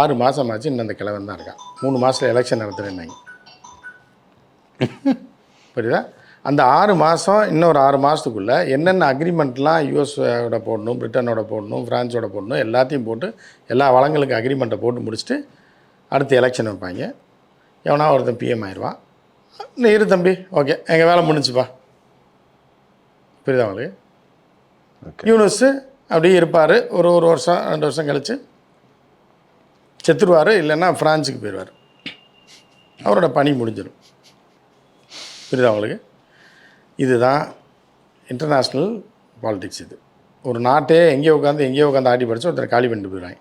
ஆறு மாதம் ஆச்சு இன்னும் அந்த கிழவன் தான் இருக்கான். மூணு மாதத்தில் எலெக்ஷன் நடத்துகிறேன்னாங்க புரியுதா? அந்த ஆறு மாதம் இன்னொரு ஆறு மாதத்துக்குள்ளே என்னென்ன அக்ரிமெண்ட்லாம் யூஎஸோட போடணும் பிரிட்டனோட போடணும் ஃப்ரான்ஸோட போடணும் எல்லாத்தையும் போட்டு எல்லா வளங்களுக்கு அக்ரிமெண்ட்டை போட்டு முடிச்சுட்டு அடுத்து எலெக்ஷன் வைப்பாங்க. எவனா ஒருத்தன் பிஎம் ஆயிடுவான். நீ இரு தம்பி ஓகே எங்கள் வேலை முடிஞ்சுப்பா. புரியுதா உங்களுக்கு? யூனுஸு அப்படியே இருப்பார். ஒரு ஒரு வருஷம் ரெண்டு வருஷம் கழித்து செத்துருவார் இல்லைன்னா ஃப்ரான்ஸுக்கு போயிடுவார். அவரோட பணி முடிஞ்சிடும். புரியுதா உங்களுக்கு? இதுதான் இன்டர்நேஷ்னல் பாலிடிக்ஸ் இது. ஒரு நாட்டே எங்கேயோ உட்காந்து எங்கேயோ உட்காந்து ஆடி படித்து ஒருத்தர் காலி பண்ணிட்டு போயிடுவாங்க.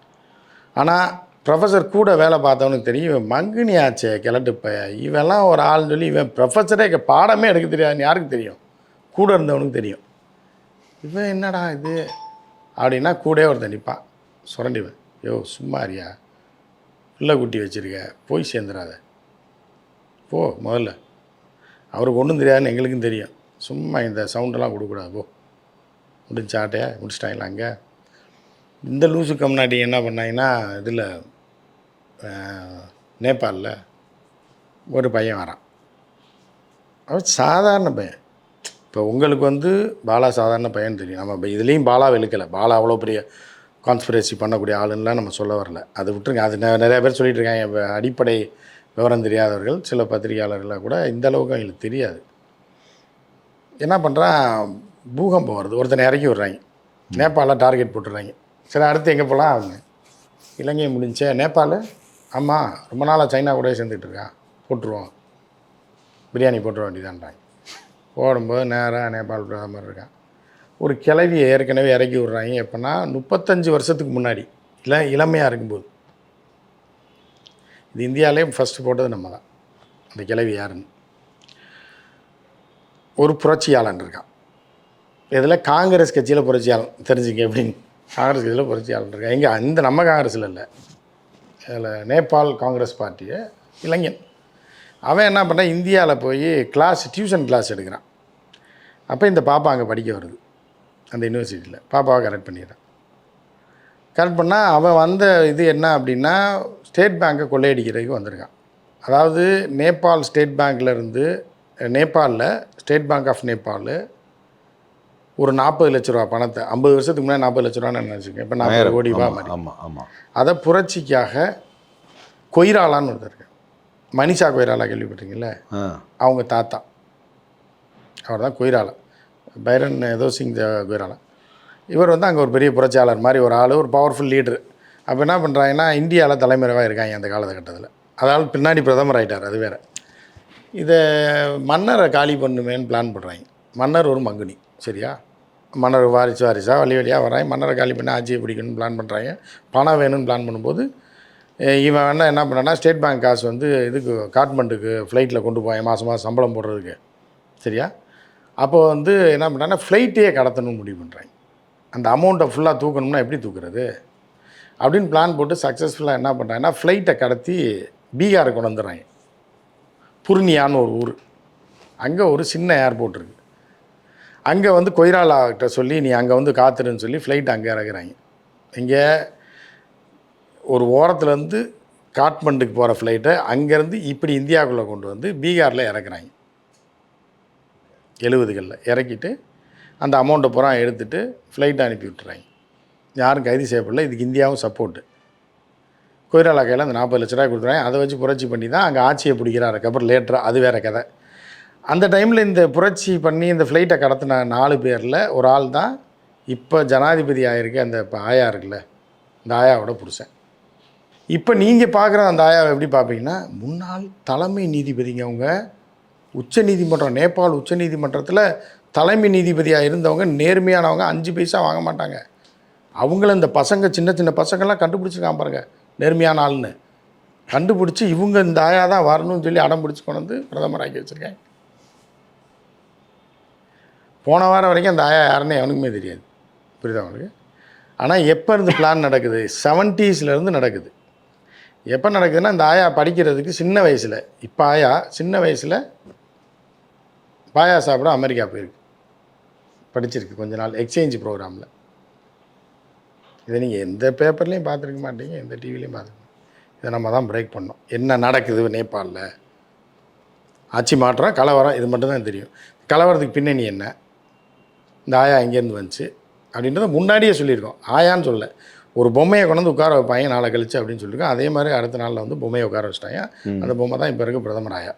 ஆனால் ப்ரொஃபஸர் கூட வேலை பார்த்தவனுக்கு தெரியும் இவன் மங்குனி ஆச்சே கிழட்டு இவெல்லாம் ஒரு ஆள்னு சொல்லி இவன் ப்ரொஃபஸரே பாடமே எடுக்க தெரியாதுன்னு யாருக்கு தெரியும்? கூட இருந்தவனுக்கு தெரியும். இவன் என்னடா இது? அப்படின்னா கூட ஒருத்தன் நிற்பான் சுரண்டிவன் யோ சும்மாரியா பிள்ளை குட்டி வச்சுருக்க போய் சேர்ந்துடாத போ முதல்ல. அவருக்கு ஒன்றும் தெரியாதுன்னு எங்களுக்கும் தெரியும். சும்மா இந்த சவுண்டெல்லாம் கொடுக்கூடாது போ. முடிச்சாட்டையா முடிச்சிட்டாங்களா அங்கே. இந்த லூசு முன்னாடி என்ன பண்ணாங்கன்னா இதில் நேபாளில் ஒரு பையன் வரான். அவன் சாதாரண பையன். இப்போ உங்களுக்கு வந்து பாலா சாதாரண பையன் தெரியும். நம்ம இதுலேயும் பாலா வெளுக்கலை பாலா அவ்வளோ பெரிய கான்ஸ்பிரசி பண்ணக்கூடிய ஆளுன்னெலாம் நம்ம சொல்ல வரல. அதை விட்டுருங்க. அது நிறைய பேர் சொல்லிட்டு இருக்காங்க அடிப்படை விவரம் தெரியாதவர்கள் சில பத்திரிகையாளர்களாக கூட இந்த அளவுக்கு அவங்களுக்கு தெரியாது. என்ன பண்ணுறான் பூகம்பம் வருது. ஒருத்தனை இறக்கி விட்றாங்க. நேபாளில் டார்கெட் போட்டுடுறாங்க. சரி அடுத்து எங்கே போகலாம் அவங்க. இலங்கை முடிஞ்சே நேபாள்? ஆமாம் ரொம்ப நாளாக சைனா கூட சேர்ந்துட்டு இருக்கா? போட்டுருவோம். பிரியாணி போட்டுற வேண்டியதான்றாங்க போடும்போது நேராக நேபாள் பிரதமர் இருக்கான் ஒரு கிளவியை ஏற்கனவே இறக்கி விட்றாங்க. எப்போனா முப்பத்தஞ்சு வருஷத்துக்கு முன்னாடி. இல்லை இளமையாக இருக்கும்போது. இது இந்தியாவிலே ஃபஸ்ட்டு போட்டது நம்ம தான் அந்த கிளவி யாருன்னு. ஒரு புரட்சியாளன் இருக்கான். இதில் காங்கிரஸ் கட்சியில் புரட்சியாளன். தெரிஞ்சுக்க எப்படின்னு. காங்கிரஸ் கட்சியில் புரட்சியாளன் இருக்கான். எங்கே இந்த நம்ம காங்கிரஸில் இல்லை. அதில் நேபாள் காங்கிரஸ் பார்ட்டியை இளைஞன். அவன் என்ன பண்ணால் இந்தியாவில் போய் கிளாஸ் டியூஷன் கிளாஸ் எடுக்கிறான். அப்போ இந்த பாப்பா அங்கே படிக்க வருது. அந்த யூனிவர்சிட்டியில் பாப்பாவை கரெக்ட் பண்ணிடுறான். கரெக்ட் பண்ணால் அவன் வந்த இது என்ன அப்படின்னா ஸ்டேட் பேங்க்கை கொள்ளையடிக்கிறதுக்கு வந்திருக்கான். அதாவது நேபாள் ஸ்டேட் பேங்க்ல இருந்து நேபாளில் ஸ்டேட் பேங்க் ஆஃப் நேபாள் ஒரு நாற்பது லட்ச ரூபா பணத்தை ஐம்பது வருஷத்துக்கு முன்னாடி நாற்பது லட்ச ரூபான்னு நினச்சிக்கேன். இப்போ நாற்பது கோடி ரூபா மாதிரி. ஆமாம் ஆமாம் அதை புரட்சிக்காக கொய்ராலான்னு ஒருத்தர் மனிஷா கொய்ராலா கேள்விப்பட்டீங்கல்ல ஆ. அவங்க தாத்தா. அவர் தான் கொய்ராலா. பைரன் ஏதோ சிங் த- இவர் வந்து அங்கே ஒரு பெரிய புரட்சியாளர் மாதிரி ஒரு ஆள் ஒரு பவர்ஃபுல் லீடரு அப்போ என்ன பண்ணுறாங்கன்னா இந்தியாவில் தலைமறைவாக இருக்காங்க அந்த காலகட்டத்தில். அதாவது பின்னாடி பிரதமர் ஆகிட்டார் அது வேறு. இதை மன்னரை காலி பண்ணுமேன்னு பிளான் பண்ணுறாங்க மன்னர் ஒரு மங்குனி சரியா? மன்னர் வாரிசு வாரிசாக வழி வழியாக வராங்க மன்னரை காலி பண்ணி ஆட்சியை பிடிக்கணும்னு பிளான் பண்ணுறாங்க பணம் வேணும்னு பிளான் பண்ணும்போது இவன் என்ன என்ன பண்ணான்னா ஸ்டேட் பேங்க் காசு வந்து இதுக்கு காட்மண்டுக்கு ஃப்ளைட்டில் கொண்டு போய் மாதம் மாதம் சம்பளம் போடுறதுக்கு சரியா? அப்போ வந்து என்ன பண்ணுறாங்கன்னா ஃப்ளைட்டையே கடத்தணும்னு முடிவு பண்ணுறாங்க அந்த அமௌண்ட்டை ஃபுல்லாக தூக்கணும்னா எப்படி தூக்குறது? அப்படின்னு பிளான் போட்டு சக்ஸஸ்ஃபுல்லாக என்ன பண்ணுறாங்கன்னா ஃப்ளைட்டை கடத்தி பீகாரை கொண்டு வந்துடுறாங்க புர்னியான்னு ஒரு ஊர். அங்கே ஒரு சின்ன ஏர்போர்ட் இருக்குது அங்கே வந்து கொய்ராலாக்கிட்ட சொல்லி நீ அங்கே வந்து காத்துருன்னு சொல்லி ஃப்ளைட் அங்கே இறக்குறாங்க இங்கே ஒரு ஓரத்துலேருந்து காட்மண்டுக்கு போகிற ஃப்ளைட்டை அங்கேருந்து இப்படி இந்தியாவுக்குள்ளே கொண்டு வந்து பீகாரில் இறக்குறாங்க எழுபதுகளில் இறக்கிட்டு அந்த அமௌண்ட்டை பூரா எடுத்துட்டு ஃப்ளைட்டை அனுப்பி விட்டுறாங்க. யாரும் கைது செய்யப்படல. இதுக்கு இந்தியாவும் சப்போர்ட்டு கொய்ராலா கையில் அந்த நாற்பது லட்ச ரூபாய் கொடுத்துறாங்க அதை வச்சு புரட்சி பண்ணி தான் அங்கே ஆட்சியை பிடிக்கிறார் அதுக்கப்புறம் லேட்டராக அது வேறு கதை. அந்த டைமில் இந்த புரட்சி பண்ணி இந்த ஃப்ளைட்டை கடத்தின நாலு பேரில் ஒரு ஆள் தான் இப்போ ஜனாதிபதி ஆகிருக்கு அந்த இப்போ ஆயா இருக்குல்ல இந்த ஆயாவோட புருஷன். இப்போ நீங்கள் பார்க்குற அந்த ஆயாவை எப்படி பார்ப்பீங்கன்னா முன்னாள் தலைமை நீதிபதிங்க அவங்க உச்சநீதிமன்றம் நேபாள் உச்சநீதிமன்றத்தில் தலைமை நீதிபதியாக இருந்தவங்க நேர்மையானவங்க அஞ்சு பைசா வாங்க மாட்டாங்க. அவங்கள இந்த பசங்க சின்ன சின்ன பசங்கள்லாம் கண்டுபிடிச்சிருக்கான் பாருங்க நேர்மையான ஆள்னு. கண்டுபிடிச்சி இவங்க இந்த ஆயா தான் வரணும்னு சொல்லி அடம் பிடிச்சி கொண்டு வந்து பிரதமர் ஆக்கி வச்சுருக்காங்க. போன வாரம் வரைக்கும் அந்த ஆயா யாருன்னு எவனுக்குமே தெரியாது. புரியுதா அவனுக்கு ஆனால் எப்போ இருந்து பிளான் நடக்குது? செவன்ட்டீஸ்லேருந்து நடக்குது. எப்போ நடக்குதுன்னா இந்த ஆயா படிக்கிறதுக்கு சின்ன வயசில் இப்போ ஆயா சின்ன வயசில் பாயா சாப்பிட அமெரிக்கா போயிருக்கு. படிச்சிருக்கு கொஞ்ச நாள் எக்ஸ்சேஞ்ச் ப்ரோக்ராமில் இதை நீங்கள் எந்த பேப்பர்லேயும் பார்த்துருக்க மாட்டீங்க எந்த டிவிலையும் பார்த்துருக்க இதை நம்ம தான் பிரேக் பண்ணோம். என்ன நடக்குது நேபாளில்? ஆட்சி மாற்றம் கலவரம் இது மட்டும் தான் தெரியும். கலவரத்துக்கு பின்னணி என்ன? இந்த ஆயா எங்கேருந்து வந்துச்சு. அப்படின்றத முன்னாடியே சொல்லியிருக்கோம். ஆயான்னு சொல்ல ஒரு பொம்மையை கொண்டு வந்து உட்கார வைப்பாங்க நாளை கழிச்சு அப்படின்னு சொல்லியிருக்கோம். அதே மாதிரி அடுத்த நாளில் வந்து பொம்மையை உட்கார வச்சிட்டாங்க. அந்த பொம்மை தான் இப்போ இருக்க பிரதமர் ஆயா.